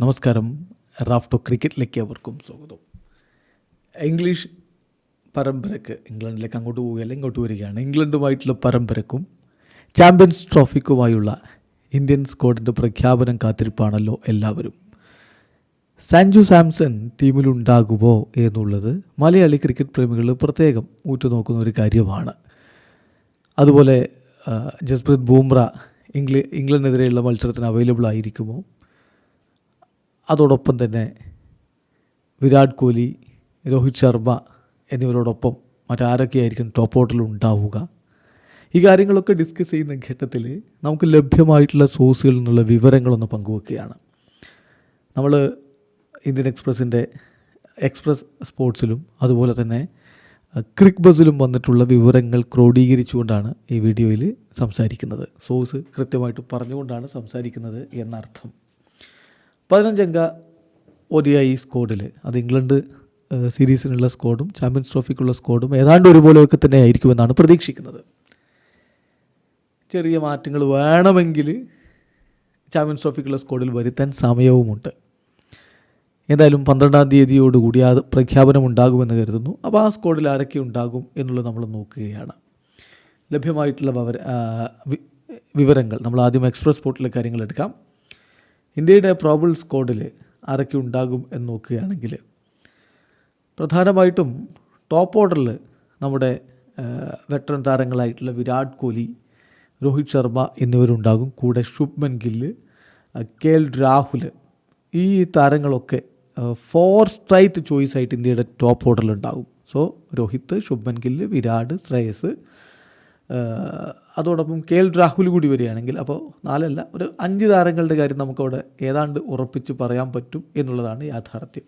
നമസ്കാരം. റാഫ്റ്റോ ക്രിക്കറ്റിലേക്ക് അവർക്കും സ്വാഗതം. ഇംഗ്ലീഷ് പരമ്പരക്ക് ഇംഗ്ലണ്ടിലേക്ക് അങ്ങോട്ട് പോവുകയല്ല ഇങ്ങോട്ട് വരികയാണ്. ഇംഗ്ലണ്ടുമായിട്ടുള്ള പരമ്പരക്കും ചാമ്പ്യൻസ് ട്രോഫിക്കുമായുള്ള ഇന്ത്യൻ സ്ക്വാഡിന്റെ പ്രഖ്യാപനം കാത്തിരിപ്പാണല്ലോ എല്ലാവരും. സാഞ്ചു സാംസൺ ടീമിലുണ്ടാകുമോ എന്നുള്ളത് മലയാളി ക്രിക്കറ്റ് പ്രേമികൾ പ്രത്യേകം ഉറ്റുനോക്കുന്ന ഒരു കാര്യമാണ്. അതുപോലെ ജസ്പ്രീത് ബൂംറ ഇംഗ്ല ഇംഗ്ലണ്ടിനെതിരെയുള്ള മത്സരത്തിന് അവൈലബിൾ ആയിരിക്കുമോ? അതോടൊപ്പം തന്നെ വിരാട് കോഹ്ലി രോഹിത് ശർമ്മ എന്നിവരോടൊപ്പം മറ്റാരൊക്കെയായിരിക്കും ടോപ്പ് ഓർഡറിൽ ഉണ്ടാവുക. ഈ കാര്യങ്ങളൊക്കെ ഡിസ്കസ് ചെയ്യുന്ന ഘട്ടത്തിൽ നമുക്ക് ലഭ്യമായിട്ടുള്ള സോഴ്സുകളിൽ നിന്നുള്ള വിവരങ്ങളൊന്ന് പങ്കുവെക്കുകയാണ്. നമ്മൾ ഇന്ത്യൻ എക്സ്പ്രസിന്റെ എക്സ്പ്രസ് സ്പോർട്സിലും അതുപോലെ തന്നെ ക്രിക്ക് ബസിലും വന്നിട്ടുള്ള വിവരങ്ങൾ ക്രോഡീകരിച്ചുകൊണ്ടാണ് ഈ വീഡിയോയിൽ സംസാരിക്കുന്നത്. സോഴ്സ് കൃത്യമായിട്ട് പറഞ്ഞുകൊണ്ടാണ് സംസാരിക്കുന്നത് എന്നർത്ഥം. പതിനഞ്ചംഗ ഒ ഡി ഐ സ്കോഡിൽ അത് ഇംഗ്ലണ്ട് സീരീസിനുള്ള സ്ക്വാഡും ചാമ്പ്യൻസ് ട്രോഫിക്കുള്ള സ്ക്വാഡും ഏതാണ്ട് ഒരുപോലെയൊക്കെ തന്നെ ആയിരിക്കുമെന്നാണ് പ്രതീക്ഷിക്കുന്നത്. ചെറിയ മാറ്റങ്ങൾ വേണമെങ്കിൽ ചാമ്പ്യൻസ് ട്രോഫിക്കുള്ള സ്ക്വാഡിൽ വരുത്താൻ സമയവുമുണ്ട്. എന്തായാലും പന്ത്രണ്ടാം തീയതിയോടുകൂടി അത് പ്രഖ്യാപനം ഉണ്ടാകുമെന്ന് കരുതുന്നു. അപ്പോൾ ആ സ്ക്വാഡിൽ ആരൊക്കെ ഉണ്ടാകും എന്നുള്ളത് നമ്മൾ നോക്കുകയാണ്. ലഭ്യമായിട്ടുള്ള ആ, വിവരങ്ങൾ. നമ്മൾ ആദ്യം എക്സ്പ്രസ് പോർട്ടിലെ കാര്യങ്ങൾ എടുക്കാം. ഇന്ത്യയുടെ പ്രോബിൾ സ്ക്വാഡിൽ ആരൊക്കെ ഉണ്ടാകും എന്ന് നോക്കുകയാണെങ്കിൽ പ്രധാനമായിട്ടും ടോപ്പ് ഓർഡറിൽ നമ്മുടെ വെറ്ററൻ താരങ്ങളായിട്ടുള്ള വിരാട് കോഹ്ലി രോഹിത് ശർമ്മ എന്നിവരുണ്ടാകും. കൂടെ ശുഭ്മൻ ഗില്ല് കെ എൽ രാഹുൽ ഈ താരങ്ങളൊക്കെ ഫോർ സ്ട്രൈറ്റ് ചോയ്സ് ആയിട്ട് ഇന്ത്യയുടെ ടോപ്പ് ഓർഡറിൽ ഉണ്ടാകും. സോ രോഹിത് ശുഭ്മൻ ഗില്ല് വിരാട് ശ്രേയസ് അതോടൊപ്പം കെ എൽ രാഹുൽ കൂടി വരികയാണെങ്കിൽ അപ്പോൾ നാലല്ല ഒരു അഞ്ച് താരങ്ങളുടെ കാര്യം നമുക്കവിടെ ഏതാണ്ട് ഉറപ്പിച്ച് പറയാൻ പറ്റും എന്നുള്ളതാണ് യാഥാർത്ഥ്യം.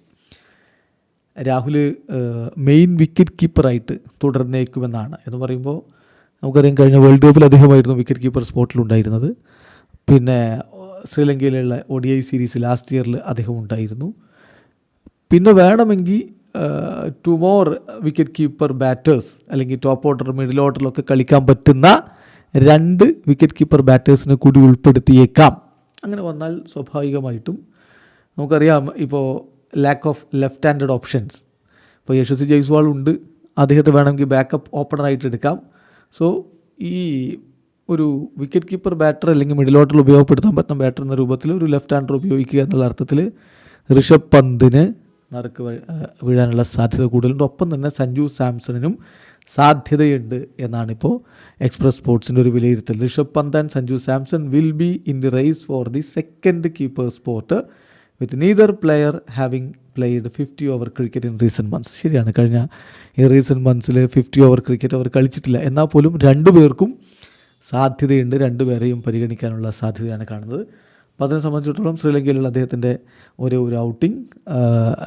രാഹുൽ മെയിൻ വിക്കറ്റ് കീപ്പറായിട്ട് തുടർന്നേക്കുമെന്നാണ്. എന്ന് പറയുമ്പോൾ നമുക്കറിയാം കഴിഞ്ഞ വേൾഡ് കപ്പിൽ അദ്ദേഹമായിരുന്നു വിക്കറ്റ് കീപ്പർ സ്പോട്ടിലുണ്ടായിരുന്നത് പിന്നെ ശ്രീലങ്കയിലുള്ള O D I series last ഇയറിൽ അദ്ദേഹം ഉണ്ടായിരുന്നു. പിന്നെ വേണമെങ്കിൽ two more wicket keeper batters അല്ലെങ്കിൽ ടോപ്പ് ഓർഡർ മിഡിൽ ഓർഡറിലൊക്കെ കളിക്കാൻ പറ്റുന്ന രണ്ട് വിക്കറ്റ് കീപ്പർ ബാറ്റേഴ്സിനെ കൂടി ഉൾപ്പെടുത്തിയേക്കാം. അങ്ങനെ വന്നാൽ സ്വാഭാവികമായിട്ടും നമുക്കറിയാം ഇപ്പോൾ lack of left handed options ഇപ്പോൾ യശസ്വി ജയ്സ്വാൾ ഉണ്ട്. അദ്ദേഹത്തെ വേണമെങ്കിൽ ബാക്കപ്പ് ഓപ്പണറായിട്ട് എടുക്കാം. സോ ഈ ഒരു വിക്കറ്റ് കീപ്പർ ബാറ്റർ അല്ലെങ്കിൽ മിഡിൽ ഓർഡറിൽ ഉപയോഗപ്പെടുത്താൻ പറ്റുന്ന ബാറ്റർ എന്ന രൂപത്തിൽ ഒരു ലെഫ്റ്റ് ഹാൻഡർ ഉപയോഗിക്കുക എന്നുള്ള അർത്ഥത്തിൽ ഋഷഭ് പന്തിന് നറുക്ക് വീഴ- വീഴാനുള്ള സാധ്യത കൂടുതലുണ്ട്. ഒപ്പം തന്നെ സഞ്ജു സാംസണിനും സാധ്യതയുണ്ട് എന്നാണിപ്പോൾ എക്സ്പ്രസ് സ്പോർട്സിന്റെ ഒരു വിലയിരുത്തൽ. Rishabh Pant and Sanju Samson will be in the race for the second keeper spot with neither player having played fifty over cricket in recent months ശരിയാണ് കഴിഞ്ഞ ഈ റീസെന്റ് മന്ത്സിൽ ഫിഫ്റ്റി ഓവർ ക്രിക്കറ്റ് അവർ കളിച്ചിട്ടില്ല. എന്നാൽ പോലും രണ്ടു പേർക്കും സാധ്യതയുണ്ട്. രണ്ടുപേരെയും പരിഗണിക്കാനുള്ള സാധ്യതയാണ് കാണുന്നത്. അപ്പോൾ അതിനെ സംബന്ധിച്ചിടത്തോളം ശ്രീലങ്കയിലുള്ള അദ്ദേഹത്തിന്റെ ഒരു ഒരു ഔട്ടിംഗ്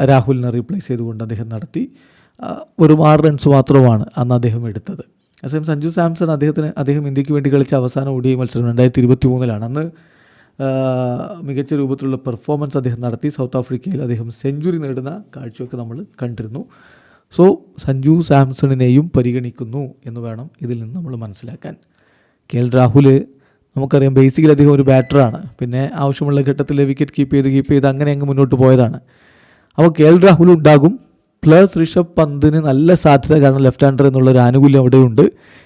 രാഹുലിനെ റീപ്ലേസ് ചെയ്തുകൊണ്ട് അദ്ദേഹം നടത്തി. ഒരു ആറ് റൺസ് മാത്രമാണ് അന്ന് അദ്ദേഹം എടുത്തത്. അതേസമയം സഞ്ജു സാംസൺ അദ്ദേഹത്തിന് അദ്ദേഹം ഇന്ത്യയ്ക്ക് വേണ്ടി കളിച്ച അവസാന ഒടിയ മത്സരം രണ്ടായിരത്തി ഇരുപത്തി മൂന്നിലാണ് അന്ന് മികച്ച രൂപത്തിലുള്ള പെർഫോമൻസ് അദ്ദേഹം നടത്തി. സൗത്ത് ആഫ്രിക്കയിൽ അദ്ദേഹം സെഞ്ചുറി നേടുന്ന കാഴ്ചയൊക്കെ നമ്മൾ കണ്ടിരുന്നു. സോ സഞ്ജു സാംസണിനെയും പരിഗണിക്കുന്നു എന്ന് വേണം ഇതിൽ നിന്ന് നമ്മൾ മനസ്സിലാക്കാൻ. കെ എൽ രാഹുൽ നമുക്കറിയാം ബേസിക്കലി അദ്ദേഹം ഒരു ബാറ്ററാണ് പിന്നെ ആവശ്യമുള്ള ഘട്ടത്തിൽ വിക്കറ്റ് കീപ്പ് ചെയ്ത് കീപ്പ് ചെയ്ത് അങ്ങനെ അങ്ങ് മുന്നോട്ട് പോയതാണ്. അപ്പോൾ കെ എൽ രാഹുൽ ഉണ്ടാകും. പ്ലസ് ഋഷഭ് പന്തിന് നല്ല സാധ്യത കാരണം ലെഫ്റ്റ് ഹാൻഡർ എന്നുള്ള ഒരു ആനുകൂല്യം അവിടെയുണ്ട്.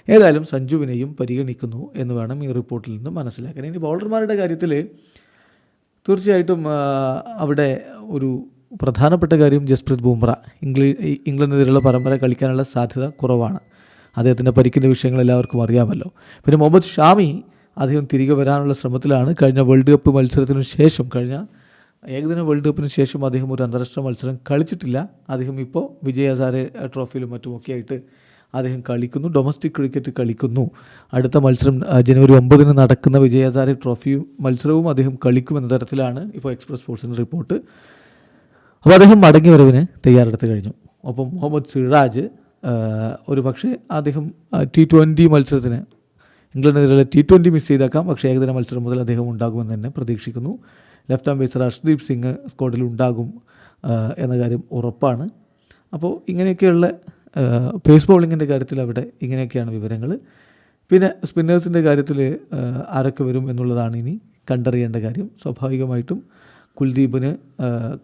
ഏതായാലും സഞ്ജുവിനെയും പരിഗണിക്കുന്നു എന്ന് വേണം ഈ റിപ്പോർട്ടിൽ നിന്ന് മനസ്സിലാക്കാൻ. ഇനി ബൗളർമാരുടെ കാര്യത്തിൽ തീർച്ചയായിട്ടും അവിടെ ഒരു പ്രധാനപ്പെട്ട കാര്യം ജസ്പ്രീത് ബുംറ. ഇംഗ്ലീ ഇംഗ്ലണ്ടിനെതിരെയുള്ള പരമ്പര കളിക്കാനുള്ള സാധ്യത കുറവാണ്. അദ്ദേഹത്തിന്റെ പരിക്കിന്റെ വിഷയങ്ങൾ എല്ലാവർക്കും അറിയാമല്ലോ. പിന്നെ മുഹമ്മദ് ഷാമി അദ്ദേഹം തിരികെ വരാനുള്ള ശ്രമത്തിലാണ്. കഴിഞ്ഞ വേൾഡ് കപ്പ് മത്സരത്തിനു ശേഷം കഴിഞ്ഞ ഏകദിന വേൾഡ് കപ്പിന് ശേഷം അദ്ദേഹം ഒരു അന്താരാഷ്ട്ര മത്സരം കളിച്ചിട്ടില്ല. അദ്ദേഹം ഇപ്പോൾ വിജയ് ഹസാരെ ട്രോഫിയിലും മറ്റുമൊക്കെ ആയിട്ട് അദ്ദേഹം കളിക്കുന്നു. ഡൊമസ്റ്റിക് ക്രിക്കറ്റ് കളിക്കുന്നു. അടുത്ത മത്സരം ജനുവരി ഒമ്പതിന് നടക്കുന്ന വിജയ് ഹസാരെ ട്രോഫിയും മത്സരവും അദ്ദേഹം കളിക്കുമെന്ന തരത്തിലാണ് ഇപ്പോൾ എക്സ്പ്രസ് സ്പോർട്സിന്റെ റിപ്പോർട്ട്. അപ്പോൾ അദ്ദേഹം മടങ്ങി വരവിന് തയ്യാറെടുത്ത് കഴിഞ്ഞു. ഒപ്പം മുഹമ്മദ് സിറാജ് ഒരു പക്ഷേ അദ്ദേഹം ടി ട്വന്റി മത്സരത്തിന് ഇംഗ്ലണ്ടിനെതിരെ ടി ട്വന്റി മിസ് ചെയ്തേക്കാം. പക്ഷേ ഏകദിന മത്സരം മുതൽ അദ്ദേഹം ഉണ്ടാകുമെന്ന് തന്നെ പ്രതീക്ഷിക്കുന്നു. Left arm pacer Arshdeep Singh സ്ക്വാഡിൽ ഉണ്ടാകും എന്ന കാര്യം ഉറപ്പാണ്. അപ്പോൾ ഇങ്ങനെയൊക്കെയുള്ള പേസ് ബോളിങ്ങിന്റെ കാര്യത്തിൽ അവിടെ ഇങ്ങനെയൊക്കെയാണ് വിവരങ്ങൾ. പിന്നെ സ്പിന്നേഴ്സിന്റെ കാര്യത്തിൽ ആരൊക്കെ വരും എന്നുള്ളതാണ് ഇനി കണ്ടറിയേണ്ട കാര്യം. സ്വാഭാവികമായിട്ടും കുൽദീപിന്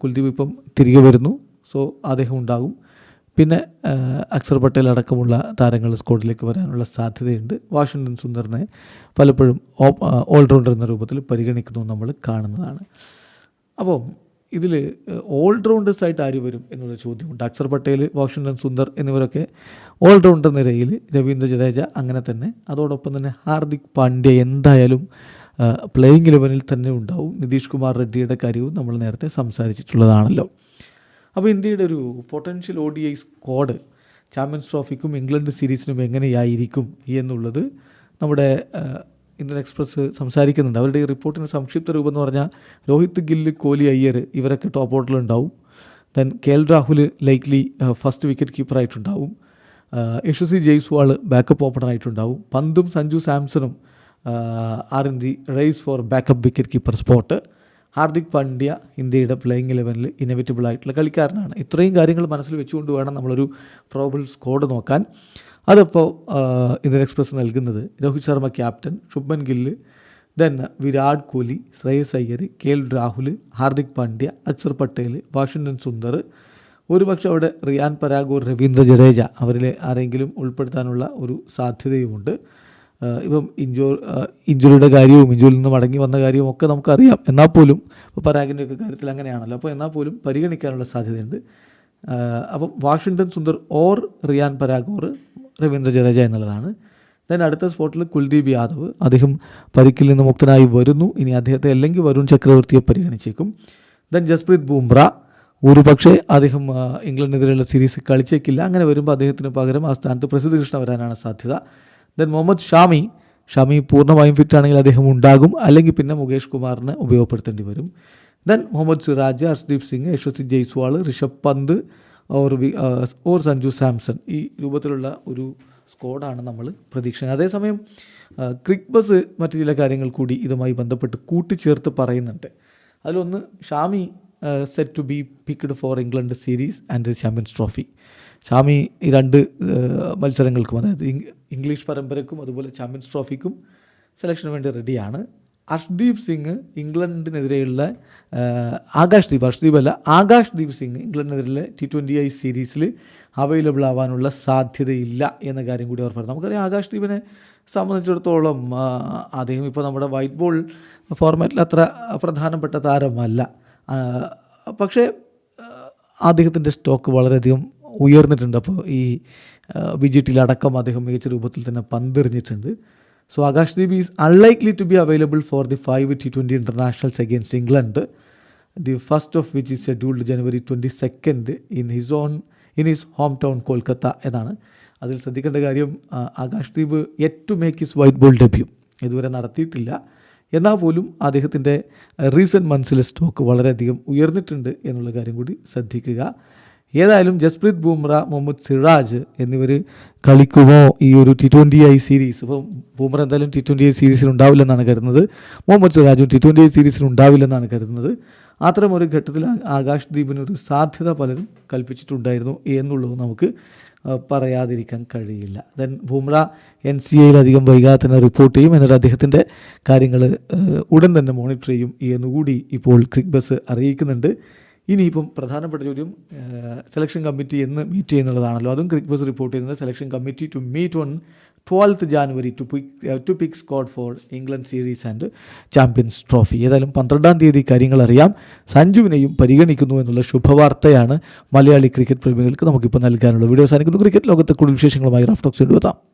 കുൽദീപ് ഇപ്പം തിരികെ വരുന്നു. സോ അദ്ദേഹം ഉണ്ടാകും. പിന്നെ അക്സർ പട്ടേൽ അടക്കമുള്ള താരങ്ങൾ സ്കോഡിലേക്ക് വരാനുള്ള സാധ്യതയുണ്ട്. വാഷിങ്ടൺ സുന്ദറിനെ പലപ്പോഴും ഓൾറൗണ്ടർ എന്ന രൂപത്തിൽ പരിഗണിക്കുന്നു നമ്മൾ കാണുന്നതാണ്. അപ്പോൾ ഇതിൽ ഓൾറൗണ്ടേഴ്സ് ആയിട്ട് ആര് വരും എന്നുള്ള ചോദ്യമുണ്ട്. അക്സർ പട്ടേൽ വാഷിങ്ടൺ സുന്ദർ എന്നിവരൊക്കെ ഓൾറൗണ്ടർ നിരയിൽ രവീന്ദ്ര ജഡേജ അങ്ങനെ തന്നെ. അതോടൊപ്പം തന്നെ ഹാർദിക് പാണ്ഡ്യ എന്തായാലും പ്ലേയിങ് ഇലവനിൽ തന്നെ ഉണ്ടാവും. നിതീഷ് കുമാർ റെഡ്ഡിയുടെ കാര്യവും നമ്മൾ നേരത്തെ സംസാരിച്ചിട്ടുള്ളതാണല്ലോ. അപ്പോൾ ഇന്ത്യയുടെ ഒരു potential O D I squad champions ട്രോഫിക്കും England സീരീസിനും എങ്ങനെയായിരിക്കും എന്നുള്ളത് നമ്മുടെ ഇന്ത്യൻ എക്സ്പ്രസ് സംസാരിക്കുന്നുണ്ട്. അവരുടെ ഈ റിപ്പോർട്ടിന് സംക്ഷിപ്ത രൂപം എന്ന് പറഞ്ഞാൽ രോഹിത് ഗില്ല് കോഹ്ലി അയ്യർ ഇവരൊക്കെ top ഓർഡറിലുണ്ടാവും then K L Rahul likely first wicket കീപ്പറായിട്ടുണ്ടാവും Yashasvi Jaiswal backup opener ഓപ്പണറായിട്ടുണ്ടാവും പന്തും Sanju സാംസണും are in the race for backup wicket keeper spot Hardik Pandya ഇന്ത്യയുടെ പ്ലേയിങ് ഇലവനിൽ ഇന്നവിറ്റബിൾ ആയിട്ടുള്ള കളിക്കാരനാണ്. ഇത്രയും കാര്യങ്ങൾ മനസ്സിൽ വെച്ചുകൊണ്ട് വേണം നമ്മളൊരു പ്രോബിൾ സ്കോഡ് നോക്കാൻ. അതിപ്പോൾ ഇന്ത്യൻ എക്സ്പ്രസ് നൽകുന്നത് Rohit Sharma captain Shubman Gill then Virat Kohli Shreyas Iyer K L Rahul Hardik Pandya Axar Patel Washington Sundar ഒരുപക്ഷെ അവിടെ റിയാൻ പരാഗൂർ രവീന്ദ്ര ജഡേജ അവരിൽ ആരെങ്കിലും ഉൾപ്പെടുത്താനുള്ള ഒരു സാധ്യതയുമുണ്ട്. ഇപ്പം ഇഞ്ചോ ഇഞ്ചുറിയുടെ കാര്യവും ഇഞ്ചുറിയിൽ നിന്ന് മടങ്ങി വന്ന കാര്യവും ഒക്കെ നമുക്കറിയാം. എന്നാൽ പോലും ഇപ്പോൾ പരാഗിന്റെ ഒക്കെ കാര്യത്തിൽ അങ്ങനെയാണല്ലോ. അപ്പോൾ എന്നാൽ പോലും പരിഗണിക്കാനുള്ള സാധ്യതയുണ്ട്. അപ്പം Washington Sundar or Riyan Parag or Ravindra Jadeja എന്നുള്ളതാണ്. ദെൻ അടുത്ത സ്പോട്ടിൽ കുൽദീപ് യാദവ്. അദ്ദേഹം പരിക്കിൽ നിന്ന് മുക്തനായി വരുന്നു. ഇനി അദ്ദേഹത്തെ അല്ലെങ്കിൽ വരുൺ ചക്രവർത്തിയെ പരിഗണിച്ചേക്കും. ദെൻ ജസ്പ്രീത് ബുംറ. ഒരുപക്ഷെ അദ്ദേഹം ഇംഗ്ലണ്ടിനെതിരെയുള്ള സീരീസ് കളിച്ചേക്കില്ല. അങ്ങനെ വരുമ്പോൾ അദ്ദേഹത്തിന് പകരം ആ സ്ഥാനത്ത് പ്രസിദ്ധ കൃഷ്ണ വരാനാണ് സാധ്യത. ദെൻ മുഹമ്മദ് ഷാമി ഷാമി പൂർണമായും ഫിറ്റ് ആണെങ്കിൽ അദ്ദേഹം ഉണ്ടാകും. അല്ലെങ്കിൽ പിന്നെ മുകേഷ് കുമാറിനെ ഉപയോഗപ്പെടുത്തേണ്ടി വരും. Then Mohammed Siraj Harshdeep Singh Yashasvi Jaiswal Rishabh Pant or V or Sanju Samson. ഈ രൂപത്തിലുള്ള ഒരു സ്കോഡാണ് നമ്മൾ പ്രതീക്ഷിക്കുന്നത്. അതേസമയം ആ, ക്രിക്ക് ബസ് മറ്റു ചില കാര്യങ്ങൾ കൂടി ഇതുമായി ബന്ധപ്പെട്ട് കൂട്ടിച്ചേർത്ത് പറയുന്നുണ്ട്. അതിലൊന്ന് Shami set to be picked for England series and champions trophy Shami ഈ രണ്ട് മത്സരങ്ങൾക്കും അതായത് ഇംഗ്ലീഷ് പരമ്പരക്കും അതുപോലെ ചാമ്പ്യൻസ് ട്രോഫിക്കും സെലക്ഷന് വേണ്ടി റെഡിയാണ് അർഷ്ദീപ് സിംഗ് ഇംഗ്ലണ്ടിനെതിരെയുള്ള ആകാശ് ദീപ് അർഷ്ദീപ് അല്ല ആകാശ് ദീപ് സിംഗ് ഇംഗ്ലണ്ടിനെതിരെ ടി ട്വന്റി ഐ സീരീസിൽ അവൈലബിൾ ആവാനുള്ള സാധ്യതയില്ല എന്ന കാര്യം കൂടി അവർ പറഞ്ഞു നമുക്കറിയാം ആകാശ് ദീപിനെ സംബന്ധിച്ചിടത്തോളം അദ്ദേഹം ഇപ്പോൾ നമ്മുടെ വൈറ്റ് ബോൾ ഫോർമാറ്റിൽ അത്ര പ്രധാനപ്പെട്ട താരമല്ല. പക്ഷേ അദ്ദേഹത്തിന്റെ സ്റ്റോക്ക് വളരെയധികം ഉയർന്നിട്ടുണ്ട്. അപ്പോൾ ഈ ബി ജെ അദ്ദേഹം മികച്ച രൂപത്തിൽ തന്നെ പന്തെറിഞ്ഞിട്ടുണ്ട്. So Akash Deep is unlikely to be available for the five T twenty internationals against England the first of which is scheduled January twenty second in his on in his hometown Kolkata എന്നാണ്. അതിൽ ശ്രദ്ധിക്കേണ്ട കാര്യം Akash Deep yet to make his white ball debut ഇതുവരെ നടത്തിയിട്ടില്ല. എന്നാൽ പോലും അദ്ദേഹത്തിന്റെ recent മന്ത്സിലെ stock വളരെയധികം ഉയർന്നിട്ടുണ്ട് എന്നുള്ള കാര്യം കൂടി ശ്രദ്ധിക്കുക. ഏതായാലും ജസ്പ്രീത് ബുംറ മുഹമ്മദ് സിറാജ് എന്നിവർ കളിക്കുമോ ഈ ഒരു ടി ട്വന്റി ഐ സീരീസ് ഇപ്പം ബുംറ എന്തായാലും ടി ട്വന്റി ഐ സീരീസിൽ ഉണ്ടാവില്ലെന്നാണ് കരുതുന്നത്. മുഹമ്മദ് സിറാജും ടി ട്വന്റി ഐ സീരീസിൽ ഉണ്ടാവില്ലെന്നാണ് കരുതുന്നത്. അത്തരമൊരു ഘട്ടത്തിൽ ആ- ആകാശ് ദ്വീപിന് ഒരു സാധ്യത പലരും കൽപ്പിച്ചിട്ടുണ്ടായിരുന്നു എന്നുള്ളത് നമുക്ക് പറയാതിരിക്കാൻ കഴിയില്ല. ദെൻ ബുംറ എൻ സി എയിൽ അധികം വൈകാതെ തന്നെ റിപ്പോർട്ട് ചെയ്യും. എന്നിട്ട് അദ്ദേഹത്തിന്റെ കാര്യങ്ങൾ ഉടൻ തന്നെ മോണിറ്റർ ചെയ്യും എന്നുകൂടി ഇപ്പോൾ ക്രിക്ക് ബസ് അറിയിക്കുന്നുണ്ട്. ഇനിയിപ്പം പ്രധാനപ്പെട്ട ചോദ്യം സെലക്ഷൻ കമ്മിറ്റി എന്ന് മീറ്റ് ചെയ്യുന്നുള്ളതാണല്ലോ. അതും ക്രിക്ക് ബസ് റിപ്പോർട്ട് ചെയ്യുന്നത് selection committee to meet on twelfth January to pick to pick squad for England series and champions trophy ഏതായാലും പന്ത്രണ്ടാം തീയതി കാര്യങ്ങൾ അറിയാം. സഞ്ജുവിനെയും പരിഗണിക്കുന്നു എന്നുള്ള ശുഭവാർത്തയാണ് മലയാളി ക്രിക്കറ്റ് പ്രേമികൾക്ക് നമുക്കിപ്പോൾ നൽകാനുള്ള വീഡിയോ സാധിക്കുന്നു ക്രിക്കറ്റ് ലോകത്തെ കൂടുതൽ വിശേഷങ്ങളുമായി റാഫ്റ്റോക്സ് എത്താം